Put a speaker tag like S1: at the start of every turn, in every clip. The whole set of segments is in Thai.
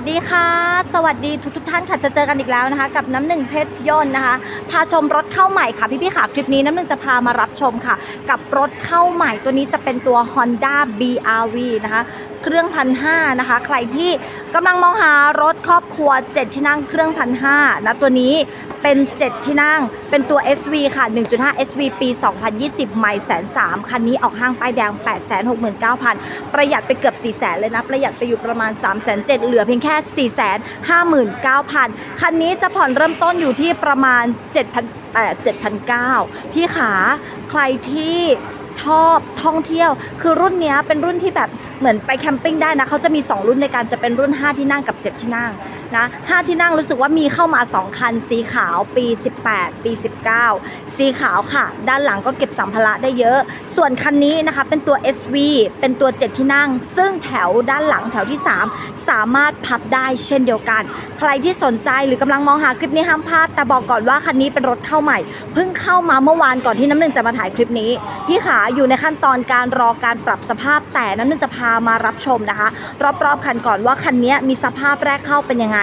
S1: สดีค่ะ สวัสดีทุกทุกท่านค่ะจะเจอกันอีกแล้วนะคะ กับน้ำหนึ่งเพชรยนต์นะคะ พาชมรถเข้าใหม่ค่ะพี่ๆค่ะคลิปนี้น้ำหนึ่งจะพามารับชมค่ะ กับรถเข้าใหม่ตัวนี้จะเป็นตัว Honda BRV นะคะ เครื่องพันห้านะคะ ใครที่กำลังมองหารถครอบครัว 7 ที่นั่งเครื่องพันห้านะตัวนี้เป็น 7 ที่นั่ง เป็นตัว SV ค่ะ 1.5 SV ปี 2020 ใหม่แสนสามคันนี้ออกห้างป้ายแดง 869,000 ประหยัดไปเกือบ 4 0 0แสนเลยนะ ประหยัดไปอยู่ประมาณ 3 7 0 0 0เหลือเพียงแค่ 4 5 9 0 0 0 คันนี้จะผ่อนเริ่มต้นอยู่ที่ประมาณ 7,000 7,900 พี่ขา ใครที่ ชอบท่องเที่ยว คือรุ่นนี้เป็นรุ่นที่แบบเหมือนไปแคมปิ้งได้นะเขาจะมี 2 รุ่นในการจะเป็นรุ่น 5 ที่นั่งกับ 7 ที่นั่ง นะ5ที่นั่งรู้สึกว่ามีเข้ามา 2 คัน สีขาวปี 18 ปี 19 สีขาวค่ะ ด้านหลังก็เก็บสัมภาระได้เยอะ ส่วนคันนี้นะคะเป็นตัว SV เป็นตัว 7 ที่นั่ง ซึ่งแถวด้านหลังแถวที่ 3 สามารถพับได้เช่นเดียวกัน ใครที่สนใจหรือกำลังมองหาคลิปนี้ห้ามพลาด แต่บอกก่อนว่าคันนี้เป็นรถเข้าใหม่ เพิ่งเข้ามาเมื่อวานก่อนที่น้ำหนึ่งจะมาถ่ายคลิปนี้ พี่ขาอยู่ในขั้นตอนการรอการปรับสภาพแต่น้ำหนึ่งจะพามารับชมนะคะ รอบๆคันก่อนว่าคันนี้มีสภาพแรกเข้าเป็นยังไง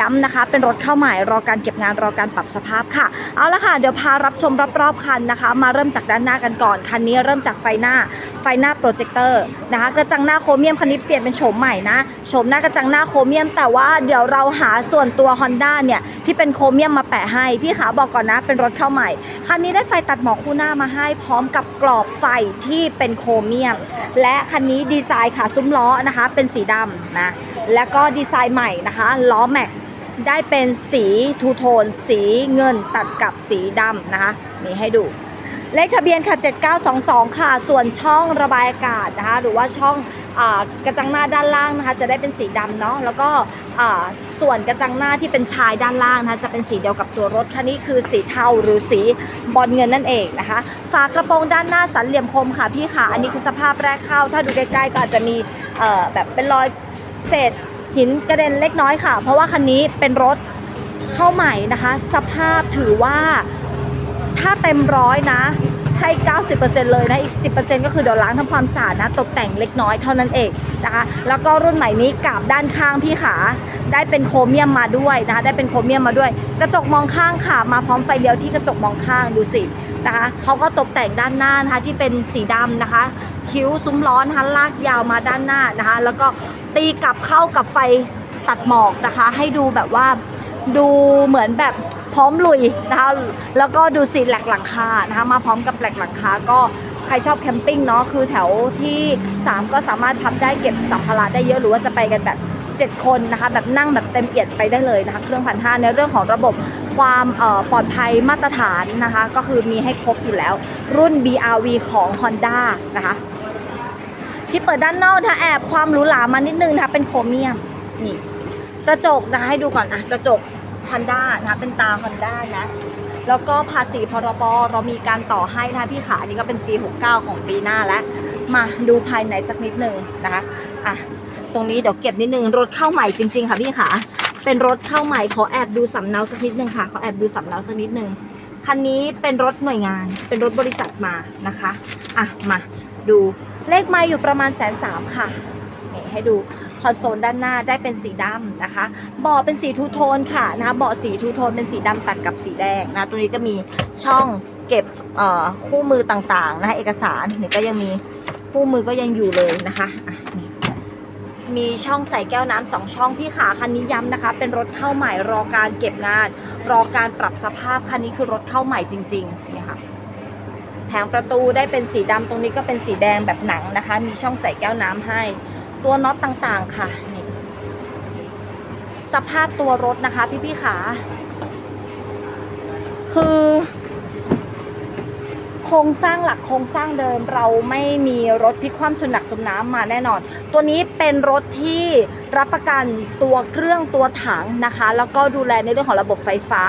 S1: ย้ำนะคะ เป็นรถเข้าใหม่รอการเก็บงานรอการปรับสภาพค่ะ เอาละค่ะ เดี๋ยวพารับชมรอบๆคันนะคะ มาเริ่มจากด้านหน้ากันก่อน คันนี้เริ่มจากไฟหน้า ไฟหน้าโปรเจคเตอร์นะคะกระจังหน้าโครเมียมคันนี้เปลี่ยนเป็นโฉมใหม่นะโฉมหน้ากระจังหน้าโครเมียม แต่ว่าเดี๋ยวเราหาส่วนตัว Honda เนี่ยที่เป็นโครเมียมมาแปะให้ พี่ขาบอกก่อนนะเป็นรถเข้าใหม่ คันนี้ได้ไฟตัดหมอกคู่หน้ามาให้พร้อมกับกรอบไฟที่เป็นโครเมียม และคันนี้ดีไซน์ขาซุ้มล้อนะคะเป็นสีดำนะแล้วก็ดีไซน์ใหม่นะคะล้อแม็กได้เป็นสีทูโทน สีเงินตัดกับสีดำนะคะนี่ให้ดู เลขทะเบียนค่ะ 7922 ค่ะ ส่วนช่องระบายอากาศนะคะ หรือว่าช่องอกระจังหน้าด้านล่างนะคะ จะได้เป็นสีดำเนาะ แล้วก็ส่วนกระจังหน้าที่เป็นชายด้านล่างนะคะ จะเป็นสีเดียวกับตัวรถคันนี้คือสีเทาหรือสีบอลเงินนั่นเองนะคะ ฝากระโปรงด้านหน้าสันเหลี่ยมคมค่ะพี่ค่ะ อันนี้คือสภาพแรกเข้า ถ้าดูใกล้ๆก็อาจจะมีแบบเป็นรอยเศษหินกระเด็นเล็กน้อยค่ะ เพราะว่าคันนี้เป็นรถเข้าใหม่นะคะ สภาพถือว่า ถ้าเต็มร้อยนะ ให้ 90%เลยนะ อีก 10%ก็คือเดี๋ยวล้างทำความสะอาดนะ ตกแต่งเล็กน้อยเท่านั้นเองนะคะ แล้วก็รุ่นใหม่นี้กาบด้านข้างพี่ขา ได้เป็นโครเมียมมาด้วยนะคะ ได้เป็นโครเมียมมาด้วย กระจกมองข้างค่ะ มาพร้อมไฟเลี้ยวที่กระจกมองข้างดูสินะคะเขาก็ตกแต่งด้านหน้านะคะที่เป็นสีดำนะคะ คิ้วซุ้มล้อนะคะลากยาวมาด้านหน้านะคะ แล้วก็ตีกลับเข้ากับไฟตัดหมอกนะคะ ให้ดูแบบว่าดูเหมือนแบบ พร้อมลุยนะคะแล้วก็ดูสีแหลกหลังคานะคะมาพร้อมกับแหลกหลังคาก็ใครชอบแคมปิ้งเนาะคือแถวที่ 3 ก็สามารถพับได้เก็บสัมภาระได้เยอะหรือว่าจะไปกันแบบ 7 คนนะคะแบบนั่งแบบเต็มเอียดไปได้เลยนะคะเครื่องพันห้าในเรื่องของระบบความปลอดภัยมาตรฐานนะคะก็คือมีให้ครบอยู่แล้ว รุ่น BRV ของ Honda นะคะที่เปิดด้านนอกถ้าแอบความหรูหรามานิดนึงนะคะเป็นโครเมียมนี่กระจกนะให้ดูก่อนอะกระจก Honda นะเป็นตา Honda นะแล้วก็ภาษีพรบเรามีการต่อให้นะพี่ขาอันนี้ก็เป็นปี 69 ของปีหน้าแล้ว มาดูภายในสักนิดหนึ่งนะคะอะตรงนี้เดี๋ยวเก็บนิดนึงรถเข้าใหม่จริง ๆ ค่ะพี่ขาเป็นรถเข้าใหม่ขอแอบดูสำเนาสักนิดนึงค่ะขอแอบดูสำเนาสักนิดนึงคันนี้เป็นรถหน่วยงาน เป็นรถบริษัทมานะคะอะมาดูเลขไมาอยู่ประมาณแสนสามค่ะนี่ให้ดู คอนโซลด้านหน้าได้เป็นสีดำนะคะเบาะเป็นสีทูโทนค่ะนะคะเบาะสีทูโทนเป็นสีดำตัดกับสีแดงนะตรงนี้ก็มีช่องเก็บคู่มือต่างๆนะคะเอกสารนี่ก็ยังมีคู่มือก็ยังอยู่เลยนะคะมีช่องใส่แก้วน้ำสองช่องพี่ขาคันนี้ย้ำนะคะ เป็นรถเข้าใหม่รอการเก็บงาน รอการปรับสภาพคันนี้คือรถเข้าใหม่จริงๆนี่ค่ะแผงประตูได้เป็นสีดำตรงนี้ก็เป็นสีแดงแบบหนังนะคะ มีช่องใส่แก้วน้ำให้ ตัวน็อตต่างๆค่ะนี่สภาพตัวรถนะคะ พี่ๆขาคือ ครงสร้างหลักโครงสร้างเดิมเราไม่มีรถพลิกคว่ำชนหนักจมน้ำมาแน่นอน ตัวนี้เป็นรถที่รับประกันตัวเครื่องตัวถังนะคะ แล้วก็ดูแลในเรื่องของระบบไฟฟ้า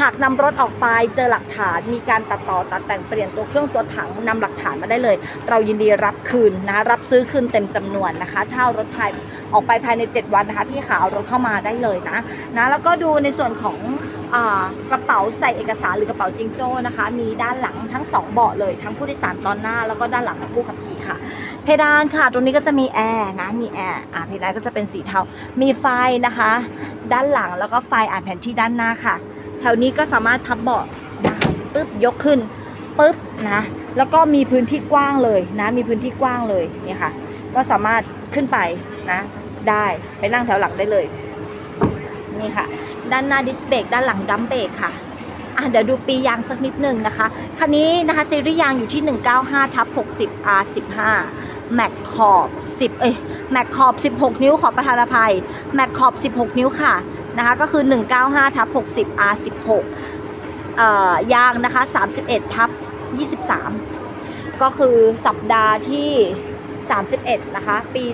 S1: หากนำรถออกไปเจอหลักฐานมีการตัดต่อตัดแต่งเปลี่ยนตัวเครื่องตัวถังนำหลักฐานมาได้เลย เรายินดีรับคืนนะคะรับซื้อคืนเต็มจำนวนนะคะถ้าเอารถภายออกไปภายใน 7 วันนะคะพี่ขาเอารถเข้ามาได้เลยนะนะแล้วก็ดูในส่วนของ กระเป๋าใส่เอกสารหรือกระเป๋าจิงโจ้นะคะ มีด้านหลังทั้งสองเบาะเลยทั้งผู้โดยสารตอนหน้า แล้วก็ด้านหลังของผู้ขับขี่ค่ะ เพดานค่ะ ตรงนี้ก็จะมีแอร์นะมีแอร์อ่าเพดานก็จะเป็นสีเทา มีไฟนะคะ ด้านหลังแล้วก็ไฟอ่านแผนที่ด้านหน้าค่ะ แถวนี้ก็สามารถพับเบาะได้ปึ๊บยกขึ้นปึ๊บนะแล้วก็มีพื้นที่กว้างเลยนะ มีพื้นที่กว้างเลยนี่ค่ะ ก็สามารถขึ้นไปนะได้ไปนั่งแถวหลังได้เลย นี่ค่ะ ด้านหน้าดิสเบรกด้านหลังดัมเบรกค่ะอะเดี๋ยวดูปียางสักนิดหนึ่งนะคะ คันนี้นะคะซีรีส์ยางอยู่ที่ 195ทับ60 R15 แม็กขอบ 10 เอ้ยแม็กขอบ 16 นิ้วขอประธานอภัย แม็กขอบ 16 นิ้วค่ะนะคะก็คือ 195ทับ60 R16 เอ่อยางนะคะ 31ทับ23 ก็คือสัปดาห์ที่ 31 นะคะ ปี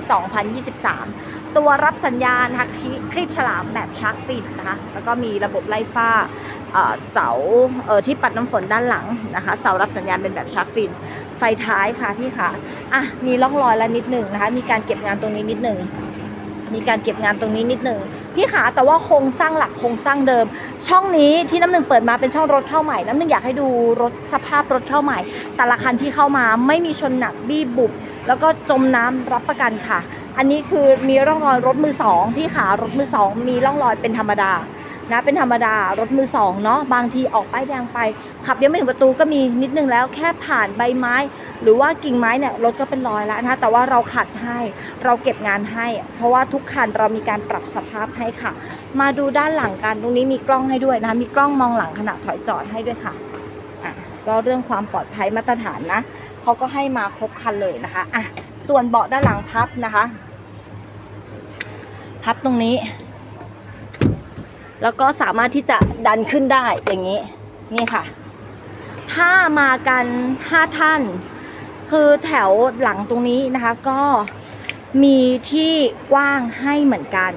S1: 2023 ตัวรับสัญญาณนะคะคลิคลิปฉลามแบบชาร์กฟินนะคะแล้วก็มีระบบไล่ฟ้าเสาเออที่ปัดน้ำฝนด้านหลังนะคะ เสารับสัญญาณเป็นแบบชาร์กฟิน ไฟท้ายค่ะพี่คะอะมีร่องรอยแล้วนิดหนึ่งนะคะ มีการเก็บงานตรงนี้นิดหนึ่งมีการเก็บงานตรงนี้นิดหนึ่งพี่ขาแต่ว่าโครงสร้างหลักโครงสร้างเดิม ช่องนี้ที่น้ำหนึ่งเปิดมาเป็นช่องรถเข้าใหม่น้ำหนึ่งอยากให้ดูรถสภาพรถเข้าใหม่ แต่ละคันที่เข้ามาไม่มีชนหนักบี้บุบแล้วก็จมน้ำรับประกันค่ะ อันนี้คือมีร่องรอยรถมือสองพี่ขารถมือสองมีร่องรอยเป็นธรรมดานะเป็นธรรมดารถมือสองเนาะบางทีออกป้ายแดงไป ขับยังไม่ถึงประตูก็มีนิดนึงแล้วแค่ผ่านใบไม้ หรือว่ากิ่งไม้เนี่ยรถก็เป็นรอยแล้วนะคะแต่ว่าเราขัดให้เราเก็บงานให้ เพราะว่าทุกคันเรามีการปรับสภาพให้ค่ะ มาดูด้านหลังกันตรงนี้มีกล้องให้ด้วยนะคะมีกล้องมองหลังขณะถอยจอดให้ด้วยค่ะอะก็เรื่องความปลอดภัยมาตรฐานนะเขาก็ให้มาครบคันเลยนะคะอะส่วนเบาะด้านหลังพับนะคะ พับตรงนี้ แล้วก็สามารถที่จะดันขึ้นได้อย่างนี้ นี่ค่ะ ถ้ามากันห้าท่าน คือแถวหลังตรงนี้นะคะ ก็มีที่กว้างให้เหมือนกัน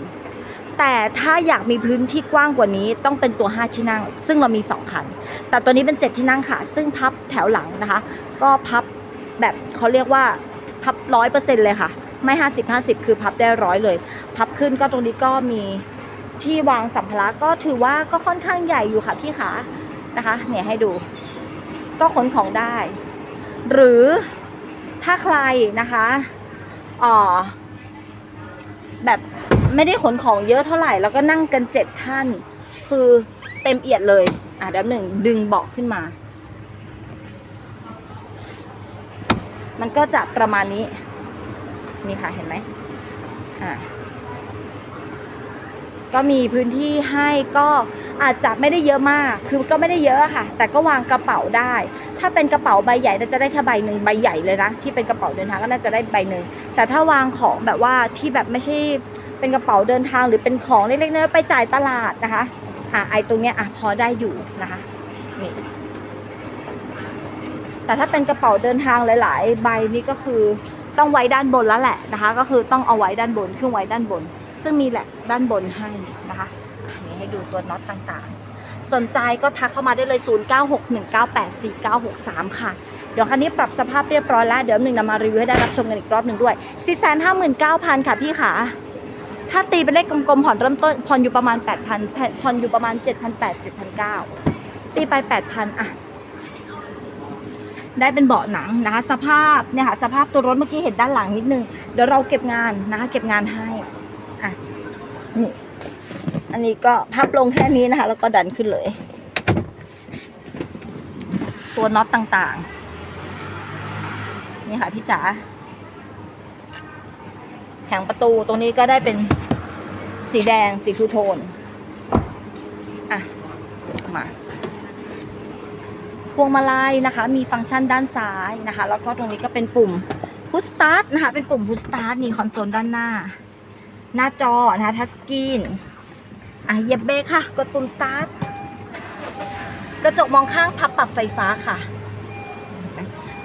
S1: แต่ถ้าอยากมีพื้นที่กว้างกว่านี้ต้องเป็นตัว 5 ที่นั่ง ซึ่งเรามี 2 คัน แต่ตัวนี้เป็น 7 ที่นั่งค่ะ ซึ่งพับแถวหลังนะคะ ก็พับแบบเขาเรียกว่าพับร้อยเปอร์เซ็นต์เลยค่ะ ไม่ 50 50 คือพับได้ร้อยเลย พับขึ้นก็ตรงนี้ก็มีที่วางสัมภาระก็ถือว่าก็ค่อนข้างใหญ่อยู่ค่ะพี่ขานะคะ เนี่ยให้ดู ก็ขนของได้ หรือถ้าใครนะคะอ๋อแบบไม่ได้ขนของเยอะเท่าไหร่ แล้วก็นั่งกันเจ็ดท่าน คือเต็มเอียดเลย อะเดี๋ยวหนึ่งดึงเบาะขึ้นมา มันก็จะประมาณนี้ นี่ค่ะเห็นไหมอ่าก็มีพื้นที่ให้ก็อาจจะไม่ได้เยอะมาก คือก็ไม่ได้เยอะค่ะ แต่ก็วางกระเป๋าได้ ถ้าเป็นกระเป๋าใบใหญ่น่าจะได้แค่ใบหนึ่งใบใหญ่เลยนะที่เป็นกระเป๋าเดินทางก็น่าจะได้ใบหนึ่งแต่ถ้าวางของแบบว่าที่แบบไม่ใช่เป็นกระเป๋าเดินทางหรือเป็นของเล็กๆน้อยๆไปจ่ายตลาดนะคะอะไอตรงเนี้ยอะพอได้อยู่นะคะนี่แต่ถ้าเป็นกระเป๋าเดินทางหลาย ๆ ใบนี่ก็คือ ต้องไว้ด้านบนแล้วแหละนะคะ ก็คือต้องเอาไว้ด้านบนเครื่องไว้ด้านบน ซึ่งมีแหละด้านบนให้นะคะอันนี้ให้ดูตัวน็อตต่างๆ สนใจก็ทักเข้ามาได้เลย 0961984963 ค่ะ เดี๋ยวคันนี้ปรับสภาพเรียบร้อยแล้ว เดี๋ยวหนึ่งนำมารีวิวให้ได้รับชมกันอีกรอบหนึ่งด้วย 459,000 ค่ะพี่ขาถ้าตีเป็นเลขกลมๆผ่อนเริ่มต้นผ่อนอยู่ประมาณ 8,000ผ่อนอยู่ประมาณ 7,800 7,900 ตีไป 8,000 อะ ได้เป็นเบาะหนังนะคะ สภาพเนี่ยค่ะสภาพตัวรถเมื่อกี้เห็นด้านหลังนิดนึงเดี๋ยวเราเก็บงานนะคะ เก็บงานให้อะนี่อันนี้ก็พับลงแค่นี้นะคะ แล้วก็ดันขึ้นเลย ตัวน็อตต่างๆ นี่ค่ะพี่จ๋าแผงประตูตรงนี้ก็ได้เป็นสีแดงสีทูโทน อะ มา พวงมาลัยนะคะ มีฟังก์ชันด้านซ้ายนะคะ แล้วก็ตรงนี้ก็เป็นปุ่มพุชสตาร์ทนะคะ เป็นปุ่มพุชสตาร์ทนี่คอนโซลด้านหน้า หน้าจอนะคะทัชสกรีนอะเหยียบเบรกค่ะ กดปุ่มสตาร์ทกระจกมองข้างพับปรับไฟฟ้าค่ะ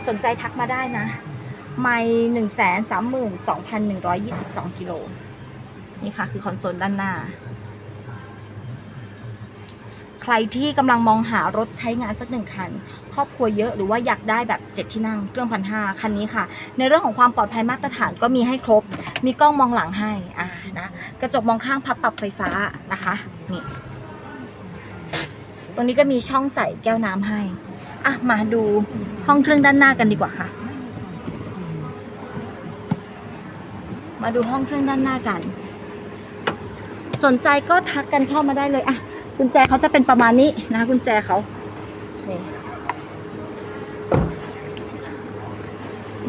S1: สนใจทักมาได้นะ ไม่หนึ่งแสนสามหมื่นสองพันหนึ่งร้อยยี่สิบสองกิโลนี่ค่ะ คือคอนโซลด้านหน้า ใครที่กำลังมองหารถใช้งานสักหนึ่งคัน ครอบครัวเยอะหรือว่าอยากได้แบบเจ็ดที่นั่งเครื่องพันห้าคันนี้ค่ะ ในเรื่องของความปลอดภัยมาตรฐานก็มีให้ครบ มีกล้องมองหลังให้อ่านะกระจกมองข้างพับปรับไฟฟ้านะคะนี่ตรงนี้ก็มีช่องใส่แก้วน้ำให้อะมาดูห้องเครื่องด้านหน้ากันดีกว่าค่ะ มาดูห้องเครื่องด้านหน้ากัน สนใจก็ทักกันเข้ามาได้เลยอะ กุญแจเขาจะเป็นประมาณนี้นะกุญแจเขานี่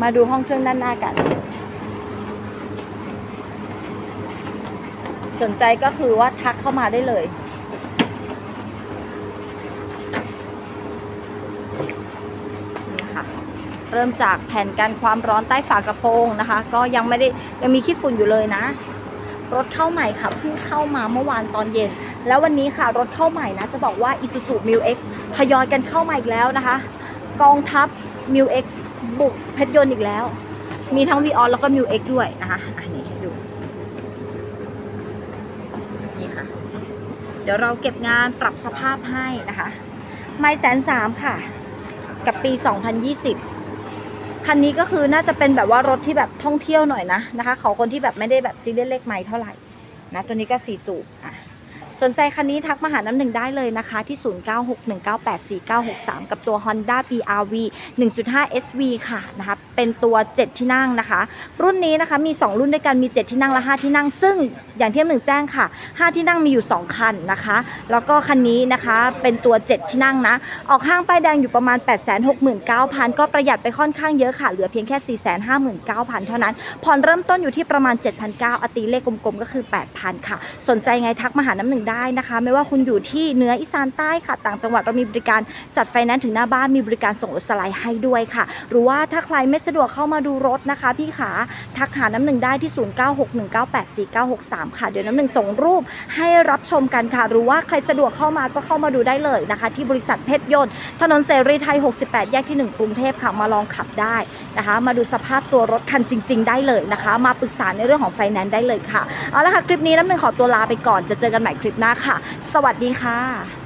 S1: มาดูห้องเครื่องด้านหน้ากัน สนใจก็คือว่าทักเข้ามาได้เลยเริ่มจากแผ่นกันความร้อนใต้ฝากระโปรงนะคะ ก็ยังไม่ได้ยังมีขี้ฝุ่นอยู่เลยนะ รถเข้าใหม่ค่ะเพิ่งเข้ามาเมื่อวานตอนเย็น แล้ววันนี้ค่ะรถเข้าใหม่นะจะบอกว่า Isuzu m i l X ทยอยกันเข้ามาอีกแล้วนะคะ กองทัพ m i l X บุกเพชรยนต์อีกแล้ว มีทั้ง v ีออแล้วก็ m i l X ด้วยนะคะอันนี้ให้ดูนี่ค่ะ เดี๋ยวเราเก็บงานปรับสภาพให้นะคะไม่แสนสามค่ะ กับปี 2020คันนี้ก็คือน่าจะเป็นแบบว่ารถที่แบบท่องเที่ยวหน่อยนะนะคะ ขอคนที่แบบไม่ได้แบบซีเรียสเลขไม้เท่าไหร่นะตัวนี้ก็สี่สูบอะ สนใจคันนี้ทักมาหาน้ำหนึ่งได้เลยนะคะ ที่ 0961984963 กับตัว Honda BRV 1.5 SV ค่ะนะคะเป็นตัว 7 ที่นั่งนะคะ รุ่นนี้นะคะมี 2 รุ่นด้วยกันมี 7 ที่นั่งและ 5 ที่นั่ง ซึ่งอย่างที่น้ำหนึ่งแจ้งค่ะ 5 ที่นั่งมีอยู่ 2 คันนะคะ แล้วก็คันนี้นะคะเป็นตัว 7 ที่นั่งนะ ออกห้างป้ายแดงอยู่ประมาณ 869,000 ก็ประหยัดไปค่อนข้างเยอะค่ะ เหลือเพียงแค่ 459,000 เท่านั้น ผ่อนเริ่มต้นอยู่ที่ประมาณ 7,900อตีเลขกลมๆก็คือ 8,000 ค่ะ สนใจไงทักมาหาน้ำหนึ่งได้นะคะ ไม่ว่าคุณอยู่ที่เหนืออีสานใต้ค่ะ ต่างจังหวัดเรามีบริการจัดไฟแนนซ์ถึงหน้าบ้านมีบริการส่งรถสไลด์ให้ด้วยค่ะ หรือว่าถ้าใครไม่สะดวกเข้ามาดูรถนะคะ พี่ขาทักหาน้ำหนึ่งได้ที่ 0961984963 ค่ะ เดี๋ยวน้ำหนึ่งส่งรูปให้รับชมกันค่ะ หรือว่าใครสะดวกเข้ามาก็เข้ามาดูได้เลยนะคะ ที่บริษัทเพชรยนต์ถนนเสรีไทย 68 แยกที่ 1 กรุงเทพค่ะมาลองขับได้นะคะ มาดูสภาพตัวรถคันจริง ๆ ได้เลยนะคะ มาปรึกษาในเรื่องของไฟแนนซ์ได้เลยค่ะเอาละค่ะคลิปนี้น้ำหนึ่งขอตัวลาไปก่อนจะเจอกันใหม่คลิปหน้าค่ะ สวัสดีค่ะ